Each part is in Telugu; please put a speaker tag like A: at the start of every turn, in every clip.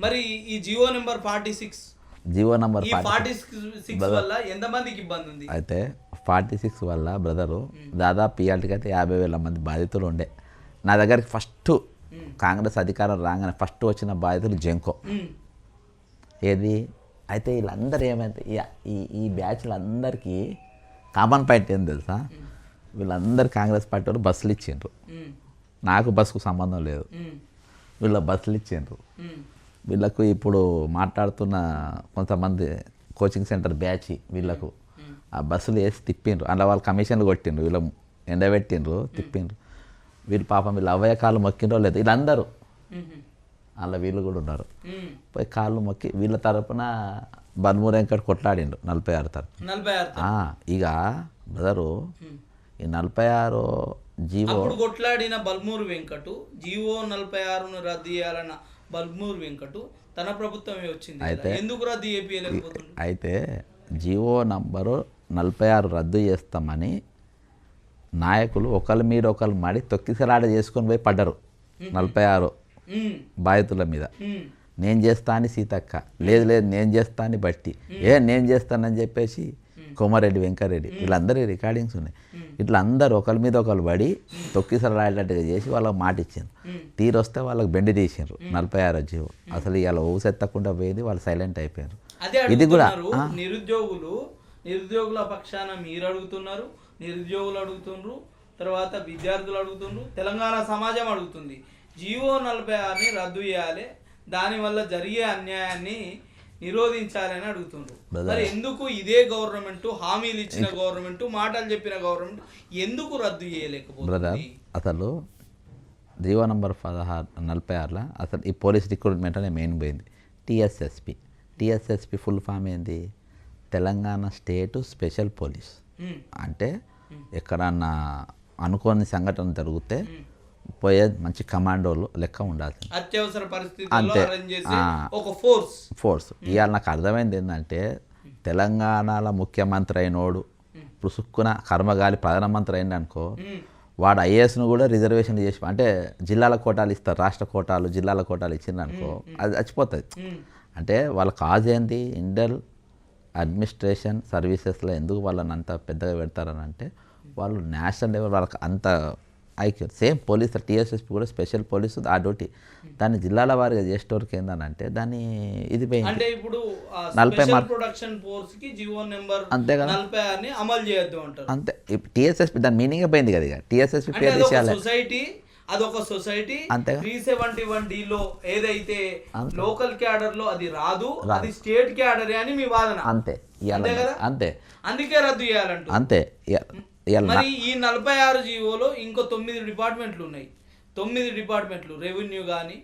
A: మరి ఈ Jio number forty six
B: Jio number
A: ఈ ఫార్టీ సిక్స్ వల్ల ఎంతమందికి ఇబ్బంది ఉంది?
B: అయితే ఫార్టీ సిక్స్ వల్ల బ్రదరు దాదాపు ఇవాళకి అయితే యాభై వేల మంది బాధితులు ఉండే. నా దగ్గరికి ఫస్ట్ కాంగ్రెస్ అధికారం రాగానే ఫస్ట్ వచ్చిన బాధితులు జంకో. ఏది? అయితే వీళ్ళందరూ ఏమైతే ఈ- ఈ బ్యాచ్లందరికీ కామన్ పాయింట్ ఏం తెలుసా? వీళ్ళందరూ కాంగ్రెస్ పార్టీ వాళ్ళు బస్సులు ఇచ్చిండ్రు. నాకు బస్సుకు సంబంధం లేదు. వీళ్ళ బస్సులు ఇచ్చిండ్రు. వీళ్ళకు ఇప్పుడు మాట్లాడుతున్న కొంతమంది కోచింగ్ సెంటర్ బ్యాచ్ వీళ్ళకు. ఆ బస్సులు వేసి తిప్పిండ్రు. అలా వాళ్ళు కమిషన్లు కొట్టిండ్రు. వీళ్ళ ఎండబెట్టిండ్రు తిప్పిండ్రు. వీళ్ళు పాపం వీళ్ళు అవ్వయ్య కాళ్ళు మొక్కిండ్రో లేదు వీళ్ళందరూ. అలా వీళ్ళు కూడా ఉన్నారు. పోయి కాళ్ళు మొక్కి వీళ్ళ తరపున బన్మూరు వెంకట్ కొట్లాడిండు నలభై ఆరు తరపున
A: నలభై ఆరు
B: ఆ, ఇక బ్రదరు ఈ నలభై ఆరు జీవో
A: కొట్లాడిన బల్మూరు వెంకటు జీవో నలభై ఆరును రద్దు చేయాలన్న బల్మూరు వెంకటు తన ప్రభుత్వమే వచ్చింది కదా. ఎందుకు రద్దు
B: అయితే జీవో నంబరు నలభై ఆరు రద్దు చేస్తామని నాయకులు ఒకళ్ళ మీద ఒకళ్ళు మాడి తొక్కిసలాట చేసుకొని పోయి పడ్డరు. నలభై ఆరు బాధితుల మీద. నేను చేస్తా అని సీతక్క. లేదు లేదు నేను చేస్తా అని బట్టి ఏ నేను చేస్తానని చెప్పేసి కోమారెడ్డి వెంకారెడ్డి. వీళ్ళందరి రికార్డింగ్స్ ఉన్నాయి. ఇట్లా అందరూ ఒకరి మీద ఒకరు పడి తొక్కిసలాడేటట్టుగా చేసి వాళ్ళకి మాట తీరు వస్తే వాళ్ళకి బెండి తీసిండ్రు. నలభై ఆరో జీవో. అసలు ఇవాళ ఊసెత్తకుండా పోయింది వాళ్ళు సైలెంట్ అయిపోయారు ఇది కూడా
A: అడుగుతున్నారు నిరుద్యోగులు నిరుద్యోగుల పక్షాన మీరు అడుగుతున్నారు నిరుద్యోగులు అడుగుతుండ్రు తర్వాత విద్యార్థులు అడుగుతుండ్రు తెలంగాణ సమాజం అడుగుతుంది. జీవో నలభై ఆరుని రద్దు చేయాలి దానివల్ల జరిగే అన్యాయాన్ని నిరోధించాలని అడుగుతుండ్రు. మరి ఎందుకు ఇదే గవర్నమెంట్ హామీలు ఇచ్చిన గవర్నమెంట్ మాటలు చెప్పిన గవర్నమెంట్ ఎందుకు రద్దు చేయలేకపోతుంది?
B: అసలు జీవో నంబర్ పదహారు నలభై ఆరులో అసలు ఈ పోలీస్ రిక్రూట్మెంట్ అనే మెయిన్ పోయింది. టీఎస్ఎస్పి. టీఎస్ఎస్పి ఫుల్ ఫామ్ ఏంది? Telangana state special police. అంటే ఎక్కడన్నా అనుకోని సంఘటన జరిగితే పోయే మంచి కమాండోలు లెక్క ఉండాల్సింది.
A: అత్యవసర
B: అంతే.
A: ఒక ఫోర్స్
B: ఫోర్స్ ఇవాళ నాకు అర్థమైంది ఏంటంటే తెలంగాణలో ముఖ్యమంత్రి అయినోడు పుసుక్కున కర్మగాలి ప్రధానమంత్రి అయింది అనుకో వాడు ఐఏఎస్ను కూడా రిజర్వేషన్ చేసి అంటే జిల్లాల కోటాలు ఇస్తారు రాష్ట్ర కోటాలు జిల్లాల కోటాలు ఇచ్చింది అనుకో అది చచ్చిపోతుంది. అంటే వాళ్ళ కాజ్ ఏంది? ఇండల్ అడ్మినిస్ట్రేషన్ సర్వీసెస్లో ఎందుకు వాళ్ళని అంత పెద్దగా పెడతారని అంటే వాళ్ళు నేషనల్ లెవెల్ వాళ్ళకి అంత ఐక్యం సేమ్ పోలీస్ టీఎస్ఎస్పీ కూడా స్పెషల్ పోలీసు ఆ డ్యూటీ. దాన్ని జిల్లాల వారిగా చేసేటోరికి ఏందనంటే దాన్ని ఇది
A: అంటే ఇప్పుడు
B: నలభై
A: ప్రొడక్షన్ ఫోర్స్కి జీవో నెంబర్
B: అంతే కదా.
A: ఆరుని అమలు చేయొద్దు అంటారు.
B: అంతే. టీఎస్ఎస్పీ దాని మీనింగ్ పోయింది కదా ఇక. టీఎస్ఎస్పీ పేరు తీసేయాలి.
A: సొసైటీ అదొక society. Three seventy one D లో ఏదైతే లోకల్ క్యాడర్లో అది రాదు అది స్టేట్ క్యాడర్ అని మీ వాదన.
B: అంతే.
A: అంతే కదా?
B: అంతే.
A: అందుకే రద్దు చేయాలంట
B: అంతే.
A: మరి ఈ నలభై ఆరు జీవోలో ఇంకో తొమ్మిది డిపార్ట్మెంట్లు ఉన్నాయి తొమ్మిది డిపార్ట్మెంట్లు రెవెన్యూ కానీ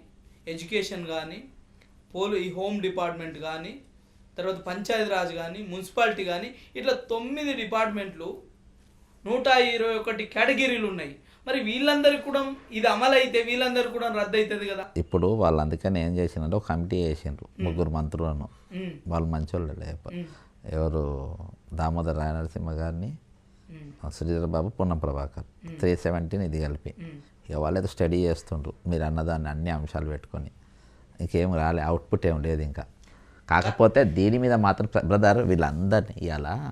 A: ఎడ్యుకేషన్ కానీ పోలు ఈ హోమ్ డిపార్ట్మెంట్ కానీ తర్వాత పంచాయతీరాజ్ కానీ మున్సిపాలిటీ కానీ ఇట్లా తొమ్మిది డిపార్ట్మెంట్లు నూట ఇరవై ఒకటి కేటగిరీలు ఉన్నాయి మరి వీళ్ళందరికీ కూడా ఇది అమలు అయితే వీళ్ళందరికీ కూడా రద్దు అవుతుంది కదా?
B: ఇప్పుడు వాళ్ళు అందుకని ఏం ఒక కమిటీ చేసిండ్రు ముగ్గురు మంత్రులను. వాళ్ళు మంచోళ్ళు ఎవరు దామోదర్ రాయ నరసింహ గారిని శ్రీధర్ బాబు పూర్ణం ప్రభాకర్ త్రీ సెవెంటీన్ ఇది కలిపి. ఇక వాళ్ళేదో స్టడీ చేస్తుండ్రు. మీరు అన్నదాన్ని అన్ని అంశాలు పెట్టుకొని. ఇంకేం రాలే అవుట్పుట్ ఏం లేదు ఇంకా. కాకపోతే దీని మీద మాత్రం బ్రదర్ వీళ్ళందరినీ ఇవాళ